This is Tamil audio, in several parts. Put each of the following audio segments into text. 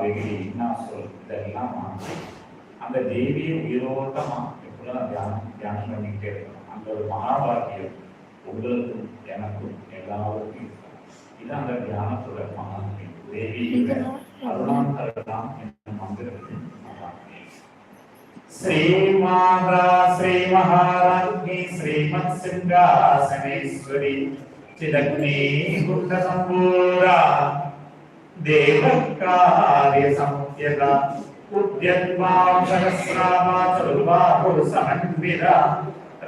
வெகுளி இன்னா சொல் இதெல்லாம் மாற்றி அந்த தேவியை உயிரோட்டமா எப்படிலாம் தியானம் தியானம் பண்ணிக்கிட்டே இருக்கணும் அந்த ஒரு மகாபாக்கியம் உங்களுக்கும் எனக்கும் எல்லாருக்கும் இருக்கணும் இது அந்த தியானத்தோட மகாத்மியம் தேவி அருணாம் தருணாம் என்ற மந்திரத்தின் மகாத்மியம் श्रीमाता श्रीमहाराज्ञी श्रीमत्सिंहासनेश्वरी चिदग्नि गुप्तसम्पूरा देवकार्यसंख्यता उद्यद्वां सहस्रामा चतुर्बाहुसमन्विता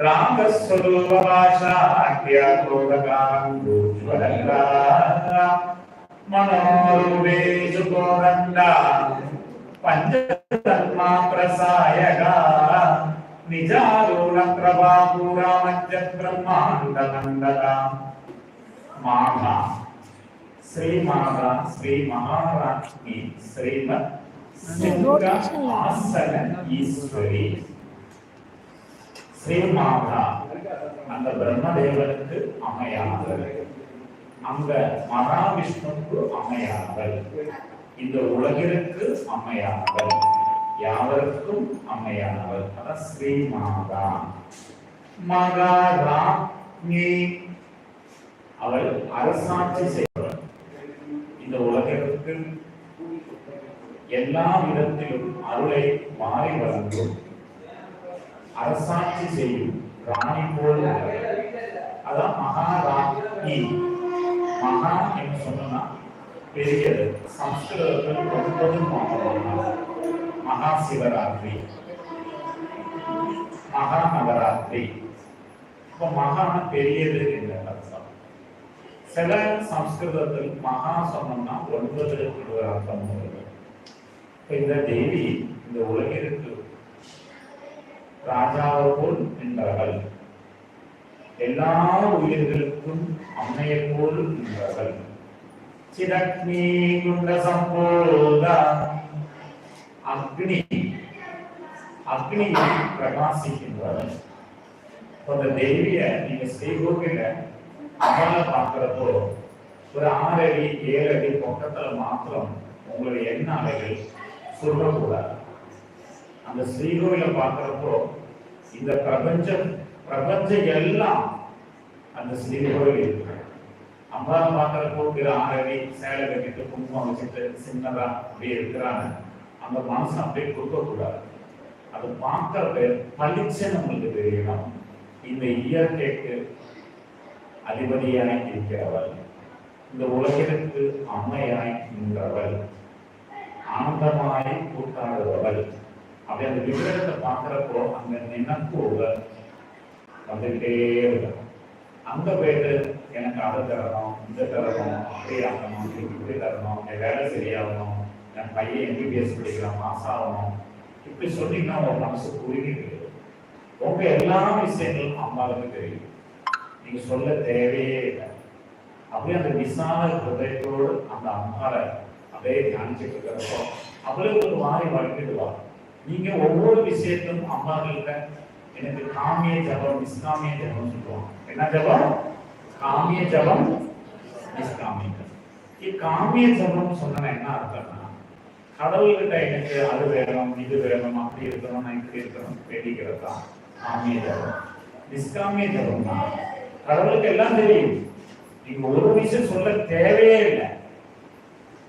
रागस्वरूपभाषाख्यातोदकाङ्गोज्वलङ्गा मनोरूपे सुकोदण्डा पञ्चतन्मा प्रसायका శ్రీ మాత శ్రీ మహారాజ్ఞి శ్రీమత్ సిద్ధ ఆసన ఈశ్వరి శ్రీ మాత அந்த பிரம்மதேவனுக்கு அமையாதவர் அங்க மகாவிஷ்ணுக்கு அமையாதவர் இந்த உலகிற்கு அமையாதல் யாவருக்கும் அமையாதவர் அதான் ஸ்ரீ மாதா மகாரா அவள் அரசாட்சி செய்ய உலகிற்கு எல்லா விதத்திலும் அருளை மாறி வழங்கும். அரசாட்சி செய்யும் ராணி போல் அதான் மகாராணி. மகா என்று சொன்னா பெரியது. சம்ஸ்கிருதத்தில் ஒன்பது மாதம் மகா சிவராத்திரி. மகா நவராத்திரி. இப்போ மகான பெரியது என்ற அர்த்தம்? சில சம்ஸ்கிருதத்தில் மகா சொன்னோம்னா ஒன்பது ஒரு அர்த்தம். வருது இப்போ இந்த தேவி இந்த உலகிற்கு ராஜாவை போல் எல்லா உயிர்களுக்கும் அம்மையை போல் நின்றார்கள் சிதக்னி குண்ட சம்போத அக்னி அக்னி பிரகாசிக்கின்றார்கள் அந்த இந்த தேவிய நீங்க ஸ்ரீகோவில அவனை பார்க்கிறப்போ ஒரு ஆறு அடி ஏழு அடி பக்கத்துல மாத்திரம் உங்களுடைய எண்ண அலைகள் சொல்லக்கூடாது அந்த ஸ்ரீகோவில பார்க்கிறப்போ இந்த பிரபஞ்சம் பிரபஞ்சம் எல்லாம் அந்த ஸ்ரீகோவில் இருக்கு. அம்பாவை பார்க்கிறப்போ ஒரு ஆறு சேலை கட்டிட்டு குங்குமம் வச்சுட்டு சின்னதா அப்படியே இருக்கிறாங்க. அந்த மனசு அப்படியே கொடுக்கக்கூடாது அது பார்க்கறது பளிச்சுன்னு உங்களுக்கு தெரியணும். இந்த இயற்கைக்கு அதிபதியாய் இருக்கிறவள் இந்த உலகிற்கு அம்மையாய் நின்றவள் ஆனந்தமாய் கூட்டாடுபவள். அப்படி அந்த விவரத்தை பார்க்கிறப்போ அந்த நினைப்பு வந்துகிட்டே இருக்கும் அங்க போயிட்டு எனக்கு அதை தரணும் இந்த தரணும் அப்படி ஆகணும் இப்படி தரணும் என் வேலை சரியாகணும் என் பையன் எம்பிபிஎஸ் படிக்கிறான் மாஸ் ஆகணும். இப்படி சொன்னீங்கன்னா உங்க மனசு குறுகிட்டு உங்க எல்லா விஷயங்களும் அம்மாவுக்கு தெரியும். நீங்க சொல்ல தேவையே இல்லை. அப்படியே அந்த விசால ஹிருதயத்தோடு அந்த அம்மாவை அப்படியே தியானிச்சுட்டு இருக்கிறப்போ அவளுக்கு ஒரு மாறி வளர்ந்துடுவா நீங்க ஒவ்வொரு விஷயத்தும் அம்மாக்கள்கிட்ட எனக்கு காமிய ஜபம் நிஷ்காமிய ஜபம் சொல்லுவாங்க. என்ன ஜபம்? காமிய ஜபம் நிஷ்காமிய ஜபம். காமிய ஜபம் சொன்னா என்ன அர்த்தம்னா கடவுள்கிட்ட எனக்கு அது வேணும் இது வேணும் அப்படி இருக்கணும் நான் இப்படி இருக்கணும் வேண்டிக்கிறதா தான் காமிய ஜபம். நிஷ்காமிய ஜபம்னா கடவுளுக்கு எல்லாம் தெரியும். நீங்க ஒரு விஷயம் சொல்ல தேவையே இல்லை.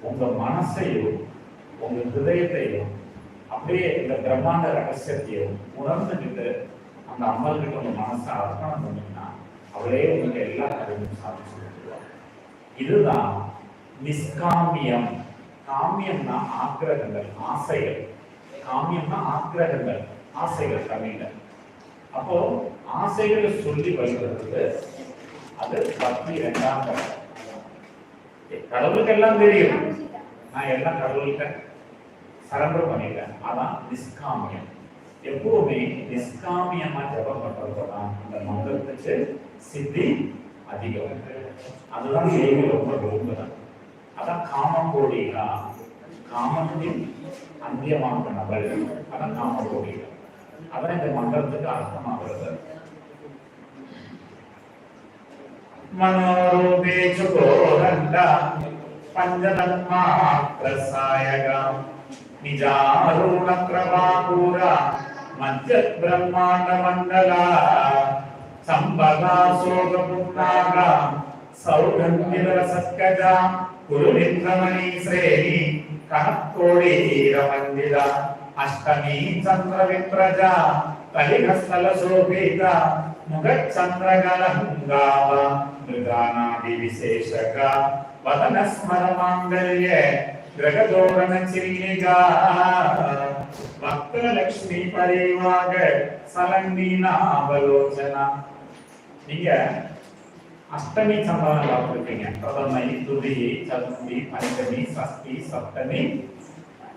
உங்க மனசையும் உங்க ஹிருதயத்தையும் அப்படியே இந்த பிரம்மாண்ட ரகசியத்தையும் உணர்ந்துக்கிட்டு அந்த அம்மல் கிட்ட உங்க மனசை அர்ப்பணம் பண்ணீங்கன்னா அவளே உங்களுக்கு எல்லா கதையும் சாதிச்சு கொடுத்துருவாங்க இதுதான் நிஷ்காமியம். காமியம்னா ஆக்கிரகங்கள் ஆசைகள். காமியம்னா ஆக்கிரகங்கள் ஆசைகள் தமிழ்ல. அப்போ ஆசைகளை சொல்லி வருகிறது அது பக்தி இரண்டாம் கட்டம். கடவுளுக்கு எல்லாம் தெரியும். நான் எல்லாம் கடவுள்கிட்ட சரண்டர் பண்ணிட்டேன். அதான் நிஷ்காமியம் எப்பவுமே நிஷ்காமியமா ஜபம் பண்றதுதான் அந்த மந்திரத்துக்கு சித்தி அதிகம். அதுதான் தேவி ரொம்ப விரும்புதான் அதான் காமகோடிகா காமத்தின் அந்தியமான நபர். அதான் காமகோடிகா அதான் இந்த மண்டலத்துக்கு அர்த்தமாக வருது மனோரூபேச்சு கோரண்டா பஞ்சதன்மாத்திரசாயகா நிஜாரூண பிரபாகூரா மத்திய பிரம்மாண்ட மண்டலா சம்பகா சோக புண்ணாகா சௌகந்திரசத்கஜா குருமிந்திரமணி ஸ்ரேணி கணக்கோடி மந்திரா అష్టమి చంద్ర విప్రజ కలిహస్థల శోభిత ముఖ చంద్రగలంగావ మృగానాది విశేషక వదన స్మర మాంగళ్య గ్రహదోరణ చిల్లిగా భక్త లక్ష్మీ పరివాగ சலங்கீனாவலோச்சனா நீங்க அஷ்டமி சம்பளம் பார்த்துருக்கீங்க பிரதமை துதி சதுர்த்தி பஞ்சமி சஷ்டி சப்தமி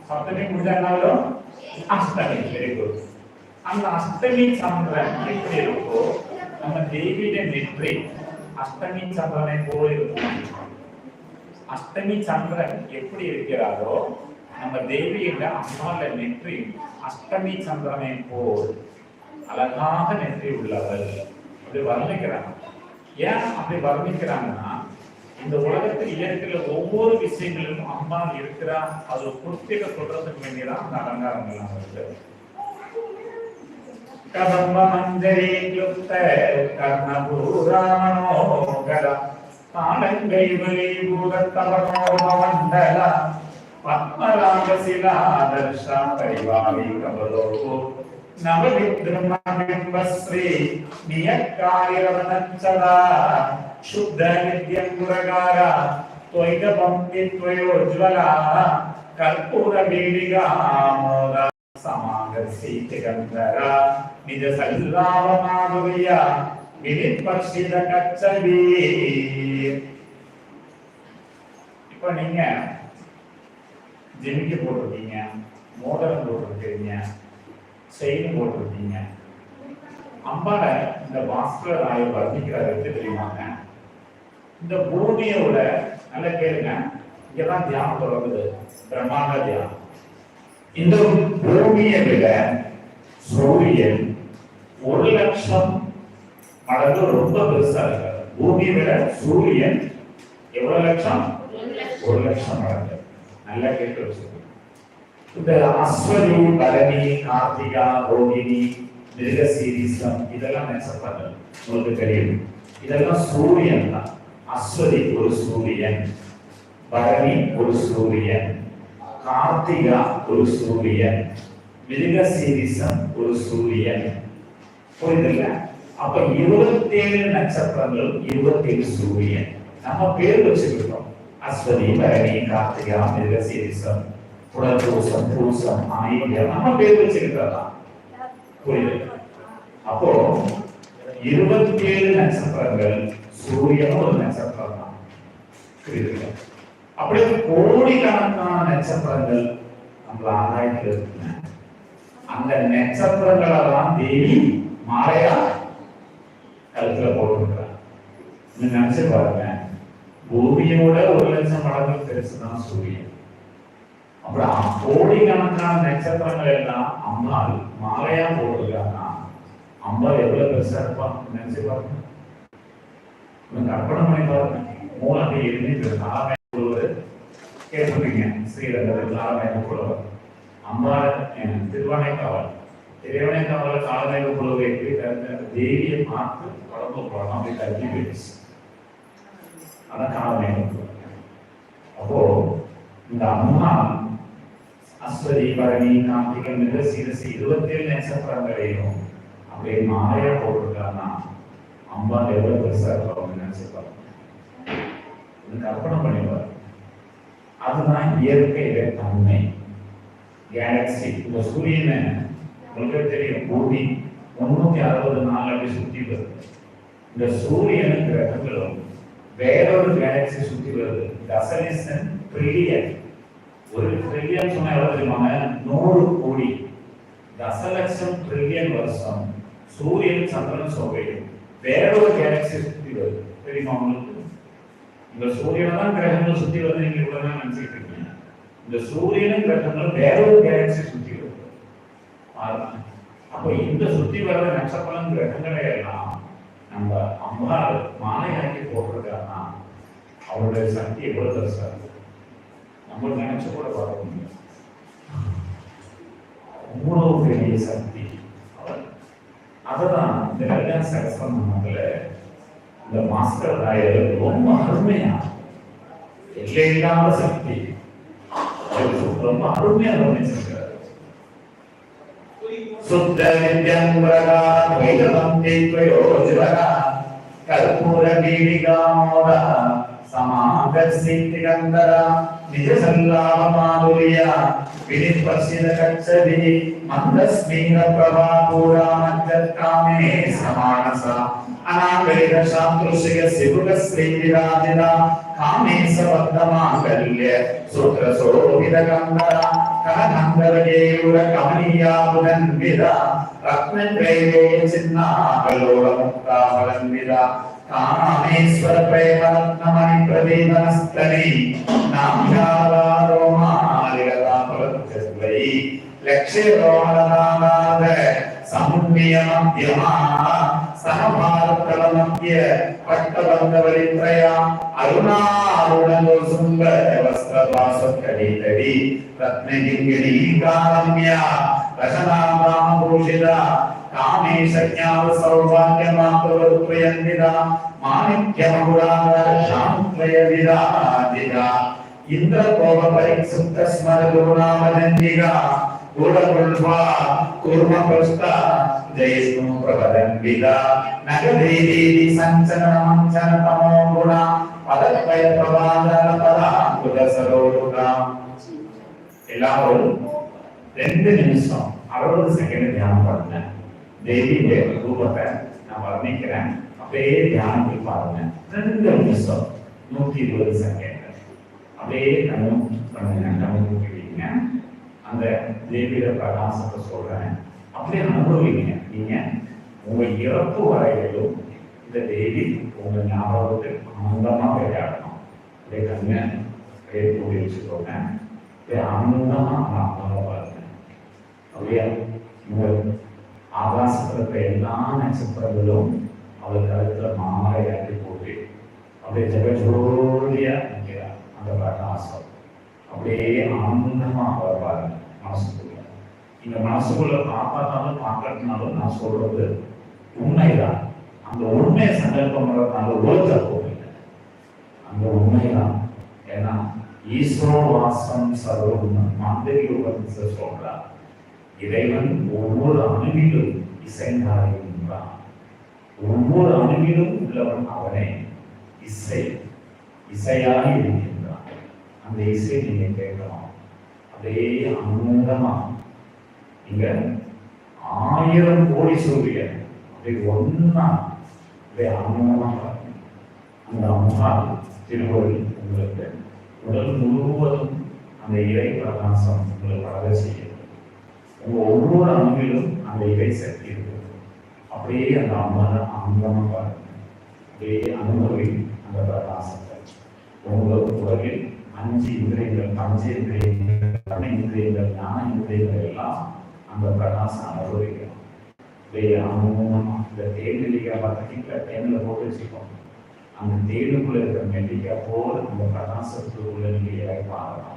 சப்தமி முடிஞ்சாலும் அஷ்டமி வெரி குட் அந்த அஷ்டமி சந்திரன் எப்படி இருக்கோ நம்ம தேவியிட நெற்றி அஷ்டமி சந்திரனை போல இருக்கும். அஷ்டமி சந்திரன் எப்படி இருக்கிறாரோ நம்ம தேவியிட அம்மால நெற்றி அஷ்டமி சந்திரனை போல் அழகாக நெற்றி உள்ளவர். அப்படி வர்ணிக்கிறாங்க. ஏன் அப்படி வர்ணிக்கிறாங்கன்னா இந்த உலகத்தில் இயற்கையில ஒவ்வொரு விஷயங்களிலும் அம்மா இருக்கிறா அது ஒரு குர்த்திக சொல்றதுக்கு வேண்டியதான் அந்த அலங்காரங்கள் வருது. கதம்ப மஞ்சரி யுக்த கர்ணபூராமனோகர தாளங்கை பூதத்தவனோபமண்டல பத்மராக சிலாதர்ஷ பரிவாரி கபலோகோ நவவித்ருமபிம்பஸ்ரீ நியக்காரிரவனச்சலா शुद्ध नित्यं गुरकार त्वैकपङ्क्तित्वयोज्ज्वलः कर्पूरबीडिकामोद समागर्षीतिगन्धर निजसल्लावमाधुर्य விழிப்பர்ஷித கச்சவி இப்போ நீங்க ஜெமிக்க போட்டிருக்கீங்க மோதிரம் போட்டிருக்கீங்க செயின் போட்டிருக்கீங்க அம்பாவை இந்த பாஸ்கர் ராய வர்ணிக்கிறார் எப்படி தெரியுமாங்க இந்த பூமியோட நல்ல கேளுங்க. இங்கதான் தியானம் தொடங்குது. பிரம்மாண்ட தியானம். இந்த பூமியை விட சூரியன் ஒரு லட்சம் மடங்கு ரொம்ப பெருசா இருக்காரு பூமியை விட சூரியன் எவ்வளவு லட்சம்? ஒரு லட்சம் மடங்கு. நல்லா கேட்டு வச்சுக்கோங்க. இந்த அஸ்வதி பரணி கார்த்திகா ரோகிணி மிருகசீரிசம் இதெல்லாம் நெசப்பட்டது உங்களுக்கு தெரியும். இதெல்லாம் சூரியன் தான். அஸ்வதி ஒரு சூரியன் பரணி ஒரு சூரியன் கார்த்திகா ஒரு சூரியன் மிருகசீரிசம் ஒரு சூரியன். புரியுதுல்ல? அப்ப இருபத்தேழு நட்சத்திரங்கள் இருபத்தேழு சூரியன். நம்ம பேர் வச்சுக்கிட்டோம். அஸ்வதி பரணி கார்த்திகா மிருகசீரிசம் புனர்பூசம் பூசம் ஆயிரம் நம்ம பேர் வச்சுக்கிட்டதான் புரியுது? அப்போ இருபத்தி ஏழு நட்சத்திரங்கள் சூரியனும் ஒரு நட்சத்திரம் தான் புரியுதுங்க அப்படியே கோடிக்கணக்கான நட்சத்திரங்கள் நம்மள ஆராய்ந்து அந்த நட்சத்திரங்களெல்லாம் தேவி மாலையா கழுத்துல போட்டுருக்கிறார் நினைச்சு பாருங்க. பூமியோட ஒரு லட்சம் மடங்கு பெருசுதான் சூரியன். அப்புறம் கோடிக்கணக்கான நட்சத்திரங்கள் எல்லாம் அம்மாள் மாலையா போட்டிருக்காங்கன்னா அம்பாள் எவ்வளவு பெருசா இருப்பான் நினைச்சு பாருங்க. கற்பனை மூலத்தை எழுதி நாராயண புலவர் கேட்டிருப்பீங்க ஸ்ரீரங்கத்தில் நாராயண புலவர் அம்பாள் திருவானைக்காவல் திருவானைக்காவல காலநாயக குழுவை எப்படி தேவியை பார்த்து உடம்பு போடணும் அப்படி கல்வி போயிடுச்சு அதான் காலமேக அப்போ இந்த அம்மா அஸ்வதி பரணி கார்த்திகன் மிக சிறுசு இருபத்தேழு நட்சத்திரங்களையும் அப்படியே மாலையா போட்டிருக்காங்கன்னா அம்பாள் எவ்வளவு பெருசா இருப்பாங்க நினைச்சிருப்பாங்க கற்பனை பண்ணிடுவார் அதுதான் இயற்கையில தன்மை. கேலக்சி இந்த சூரியனை உங்களுக்கு தெரியும் பூமி முன்னூத்தி அறுபது நாள் அப்படி சுத்தி வருது. இந்த சூரியன் கிரகங்களும் வேறொரு கேலக்சி சுத்தி வருது. தசனிசன் ட்ரில்லியன் ஒரு ட்ரில்லியன் சொன்னா எவ்வளவு தெரியுமாங்க? நூறு கோடி. தசலட்சம் ட்ரில்லியன் வருஷம். சூரியன் சந்திரன் சோகையும் வேறொரு கேலக்சி சுற்றி வருது தெரியுமா உங்களுக்கு இந்த சூரியனை தான் கிரகங்கள் சுற்றி வருது நீங்க இவ்வளவு தான் நினைச்சிட்டு இருக்கீங்க இந்த சூரியனும் கிரகங்களும் வேறொரு கேலக்சி சுற்றி வருது அப்போ இந்த சுற்றி வர்ற நட்சத்திரம் கிரகங்களை எல்லாம் நம்ம அம்மா மாலையாக்கி போட்டிருக்காங்கன்னா அவருடைய சக்தி எவ்வளவு தரிசா நம்ம நினைச்சு கூட பார்க்க முடியும் அவ்வளவு பெரிய சக்தி அவர் அதுதான் அந்த கல்யாண சகசிரநாமத்துல இந்த மாஸ்டர் ராயர் ரொம்ப அருமையா எல்லையில்லாத சக்தி. ரொம்ப அருமையா வர்ணிச்சிருக்கிறார் சுத்த வித்யம் பிரகார வைரவம் தேத்வயோஜிவர கற்பூர பீடிகாமோத சமாகர்ஷித்திகந்தர நிஜ నిజసల్లాహమానుర్య వినిపస్సిన కచ్చది మందస్మిన ప్రభాపూరామగ్రకామే సమానస. అనాగరిక శాంతృషయ శివుల శ్రీరాజిన కామే సబద్ధమాకల్య సూత్ర సోభిత గంధర కనగంధరగేయుర కమనీయాముదన్విద రత్నత్రైవేయ చిన్నాకలోలముక్తామలన్విద కామేశ్వర ప్రేమరత్నమణి ప్రవేదనస్తని నాభ్యారోమాలిగదాపలై లక్ష్య రోమలనాద సమున్నియమద్యమా సమభారతలమద్య పట్టబంధవలిత్రయా అరుణారుణలోసుంగ సుందర వస్త్రవాసం కడీతడి రత్నగిరి కారమ్య రచనామాభూషిత சுங்க வஸ்திரபாசக்கடிதடி ரத்னகிங்கிரி காரம்யா ரசனாமாமபூஷிதா காமேஷஞான சௌபாகியமாத்வத்வயந்திதா மாணிக்யமகுடாதர சாந்த்வயவிதாதிதா இந்திர கோப பரிசுத்த ஸ்மர குருநாமஜந்திகா கூடகுல்வா கூர்ம பிரஸ்தா ஜெயஸ்னு பிரபதன்விதா நகதேவி சஞ்சன மஞ்சன தமோ குண பதத்வய பிரபாதன பதா குலசரோருகா எல்லாரும் ரெண்டு நிமிஷம் அறுபது செகண்ட் தியானம் பண்ணேன் தேவியுடைய ரூபத்தை நான் வர்ணிக்கிறேன். அப்படியே தியானத்தில் பாருங்க. ரெண்டு நிமிஷம் நூத்தி இருபது செகண்ட் அப்படியே கண்ணும் பண்ணுங்க. கண்ணும் கேட்டீங்க அந்த தேவியோட பிரகாசத்தை சொல்றேன். அப்படியே அனுபவிங்க. நீங்க உங்க இறப்பு வரையிலும் இந்த தேவி உங்க ஞாபகத்தில் ஆனந்தமா விளையாடணும் அப்படியே கண்ணு அப்படியே மூடி வச்சுக்கோங்க. அப்படியே ஆனந்தமா அந்த அம்மாவை பாருங்க. அப்படியே உங்க ஆகாசத்தில் இருக்கிற எல்லா நட்சத்திரங்களும் அவர் கழுத்துல மாலை ஆட்டி போட்டு அப்படியே ஜெகஜோதியா நிற்கிறார் அந்த பிரகாசம் அப்படியே ஆனந்தமா அவர் பாருங்க மனசுக்குள்ள. இந்த மனசுக்குள்ள பார்த்தாலும் பார்க்கறதுனாலும் நான் சொல்றது உண்மைதான். அந்த உண்மையை சங்கல்பம் பண்றதுனால ஒருத்தர் போகல. அந்த உண்மைதான். ஏன்னா ஈஸ்வரோ வாசம் சர்வம் மாந்தரிக உபநிஷத்தை சொல்றார் இறைவன் ஒவ்வொரு அணுவிலும் இசைந்தாருகின்றான் ஒவ்வொரு அணுவிலும் உள்ளவன் அவனே இசை இசையாக இருக்கின்றான். அந்த இசை நீங்க கேட்கலாம். அப்படியே ஆனந்தமா இங்க ஆயிரம் கோடி சூரியன். அப்படியே ஒன்னா அப்படியே ஆனந்தமா அந்த அம்மா திருவள்ளி உங்களுக்கு உடல் முழுவதும் அந்த இறை பிரகாசம் உங்களை வளர செய்யும். உங்க ஒவ்வொரு அங்கிலும் அந்த இறை சக்தி இருக்கு அப்படியே அந்த அம்மன் அங்கமா பாருங்க. அப்படியே அனுபவி அந்த பிரகாசத்தை உங்களுக்கு உலகில் அஞ்சு இந்திரியங்கள் பஞ்ச இந்திரியங்கள் கண இந்திரியங்கள் ஞான இந்திரியங்கள் எல்லாம் அந்த பிரகாசம் அனுபவிக்கணும் அப்படியே அனுபவமா இந்த தேன் நெல்லிக்காய் பார்த்தீங்கன்னா தேனில் போட்டு வச்சுக்கோங்க அந்த தேனுக்குள்ள இருக்கிற நெல்லிக்காய் போல் அந்த பிரகாசத்துக்குள்ள நீங்க இறங்கி பார்க்கலாம்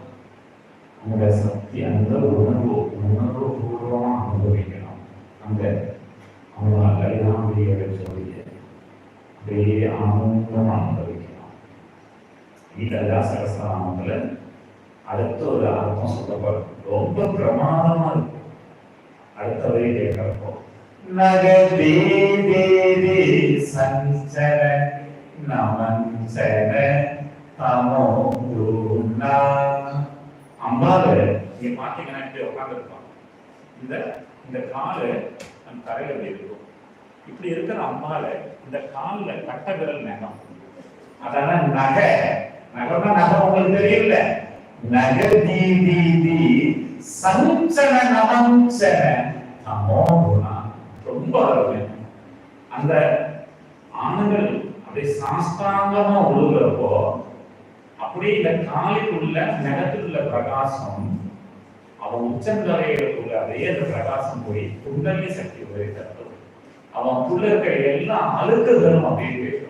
அந்த சக்தி அந்த உணர்வு உணர்வு பூர்வமா அனுபவிக்கணும் அந்த அவங்க எல்லாம் அப்படியே சொல்லிய அப்படியே ஆனந்தமா அனுபவிக்கணும் இதெல்லாம் சகசிரநாமத்துல அடுத்த ஒரு அர்த்தம் சொல்லப்படும் ரொம்ப பிரமாதமா இருக்கும் அடுத்த வரி கேட்கிறப்போ நகதே தேவி சஞ்சர நமஞ்சர தமோ இங்கே நீங்க இப்படி உட்காந்துருப்பாங்க இந்த இந்த காலு நம்ம தரையில் இருக்கும். இப்படி இருக்கிற அம்மால இந்த கால்ல கட்ட விரல் நகம். அதான நகை. நகைனா நகை உங்களுக்கு தெரியல நகை தீ தி தீ சஞ்சன நமஞ்சன. தமோ குணா ரொம்ப அருமை அந்த ஆண்கள் அப்படியே சாஸ்தாங்கமா உழுகிறப்போ அப்படியே இந்த காலைக்குள்ள நகத்துள்ள பிரகாசம் அவன் உள்ள அதே அந்த பிரகாசம் போய் குண்டலி சக்தி உதவி தரும் அவன் உள்ள இருக்கிற எல்லா அழுக்குகளும் அப்படியே போயிடும்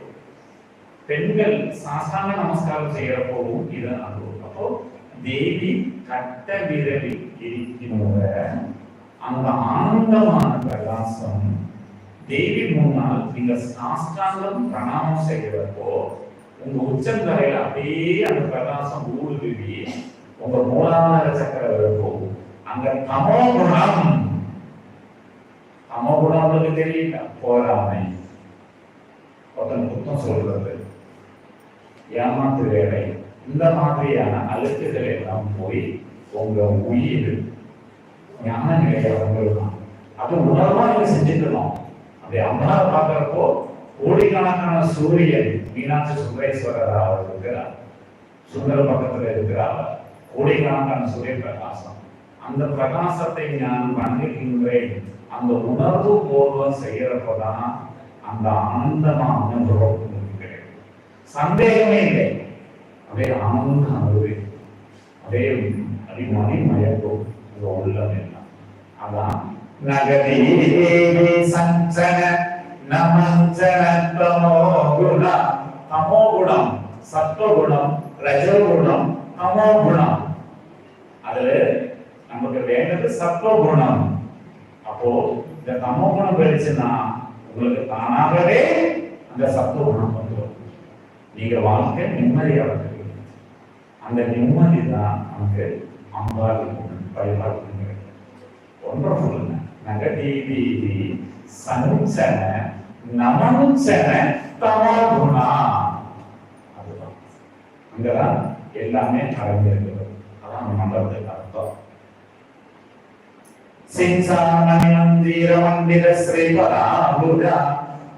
பெண்கள் சாஸ்தாங்க நமஸ்காரம் செய்யறப்போவும் இதை அனுபவம் அப்போ தேவி கட்ட விரலில் இருக்கின்ற அந்த ஆனந்தமான பிரகாசம் தேவி முன்னால் நீங்க சாஸ்தாங்கம் பிரணாமம் செய்யறப்போ உங்க உச்சந்தலையில அப்படியே அந்த பிரகாசம் ஊடுருவி உங்க மூலாதார சக்கரம் இருக்கும். அங்க தமோ குணம் தமோ குணம் உங்களுக்கு தெரியல. போராமை ஒருத்தன் குத்தம் சொல்றது. ஏமாத்து வேலை. இந்த மாதிரியான அழுத்துகள் எல்லாம் போய் உங்க உயிர் ஞான நிலையை வந்துடலாம் அது உணர்வா நீங்க செஞ்சுக்கணும். அப்படி அம்மாவை பார்க்கறப்போ கோடிக்கணக்கான சூரியன் மீனாட்சி சுந்தரேஸ்வரர் அவர் இருக்கிறார். சுந்தர பக்கத்துல இருக்கிறார். கோடிக்கணக்கான சூரிய பிரகாசம். அந்த பிரகாசத்தை நான் வணங்குகின்றேன் அந்த உணர்வு பூர்வம் செய்யறப்பதான் அந்த ஆனந்தமான அனுபவம் கிடைக்கும் சந்தேகமே இல்லை. அப்படியே ஆனந்த அனுபவி. அப்படியே அப்படி மணி மயக்கும். உங்க உள்ளம் எல்லாம் அதான் நகதி சஞ்சன நமஞ்சன தமோ குணம் தமோ குணம் சத்துவ குணம் ரஜோ குணம் தமோ குணம் அதுல நமக்கு வேண்டது சத்துவ குணம். அப்போ இந்த தமோ குணம் போயிடுச்சுன்னா உங்களுக்கு தானாகவே அந்த சத்துவ குணம் வந்துடும். நீங்க வாழ்க்கை நிம்மதியா இருக்கிறீங்க அந்த நிம்மதி தான் நமக்கு அம்பாள் வழிபாடு ஒன்றும் நகதீதி சனுச்சன நமனுச்சன தமகுணா அதுதான். அங்கதான் எல்லாமே அடங்கியிருக்கிறது. அதான் அந்த மண்டலத்துக்கு සිංසානයම් දීරමන්දිර ශ්‍රී පරාහුදා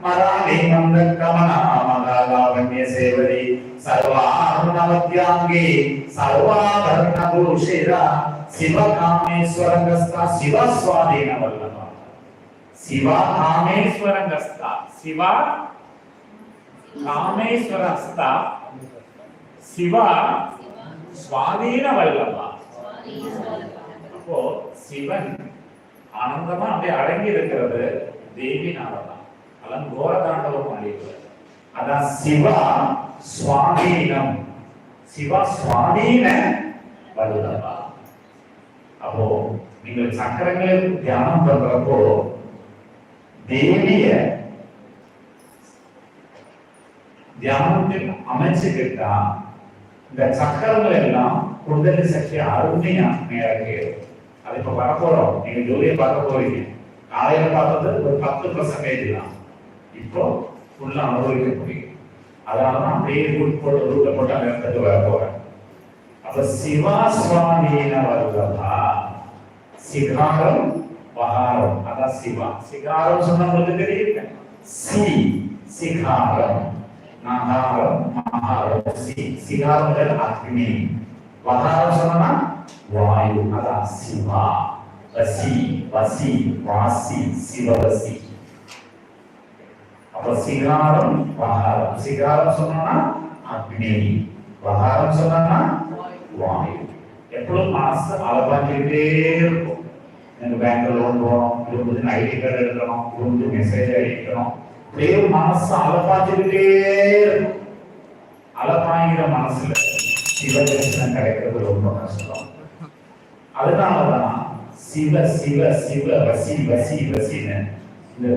මරාණිමන්ද කමනාමලාවන්‍ය සේවරි සර්වාරුණවත්‍යාංගේ සර්වාභරණ භූෂිරා శివకామేశ్వరంగస్థ శివస్వాధీన వల్లభ శివ కామేశ్వరంగస్థ శివ కామేశ్వరస్థ శివ స్వాధీన వల్లభ అప్పుడు శివన్ ஆனந்தமா அப்படியே அடங்கி இருக்கிறது தேவி தேவினாலதான் அதான் கோரதாண்டவம் பண்ணிடுவார் அதான் சிவா சுவாதீனம். சிவா சுவாதீன வல்லவா அப்போ நீங்கள் சக்கரங்களை தியானம் பண்றப்போ தேவிய தியானத்தில் அமைச்சுக்கிட்டா இந்த சக்கரங்கள் எல்லாம் குண்டலி சக்தி அருமையா மேலே அது இப்ப வரப்போறோம் நீங்க ஜோதியை பார்க்க போறீங்க காலையில பார்த்தது ஒரு பத்து பர்சன்டேஜ் தான் இப்போ ஃபுல்லா அனுபவிக்க முடியும் அதனாலதான் அப்படியே ரூட் போட்டு போட்டு அந்த இடத்துக்கு வர போறேன் அப்ப சிவா சுவாதீன வல்லபா சிகாரம் பகாரம் அதான் சிவா சிகாரம் சொன்னா உங்களுக்கு தெரியுங்க சி சிகாரம் நகாரம் மகாரம் சி சிகாரம் அக்னி பகாரம் சொன்னா வாயு அதான் சிவா வசி வசி வாசி சிவவசி அப்ப சிகாரம் வகாரம் சிகாரம் சொன்னா அக்னி வகாரம் சொன்னா வாயு எப்பளும் மனசு அலப்பாஞ்சிக்கிட்டே இருக்கும் எனக்கு பேங்க்ல லோன் போகணும் குடும்பத்துக்கு ஐடி கார்டு எடுக்கணும் குடும்பத்துக்கு மெசேஜ் அடிக்கணும் அப்படியே மனசு அலப்பாஞ்சிக்கிட்டே இருக்கும் அலப்பாங்கிற மனசுல சிவதரிசனம் கிடைக்கிறது ரொம்ப கஷ்டம் அதனாலதான் சிவ சிவ சிவ வசி வசி வசின்னு இந்த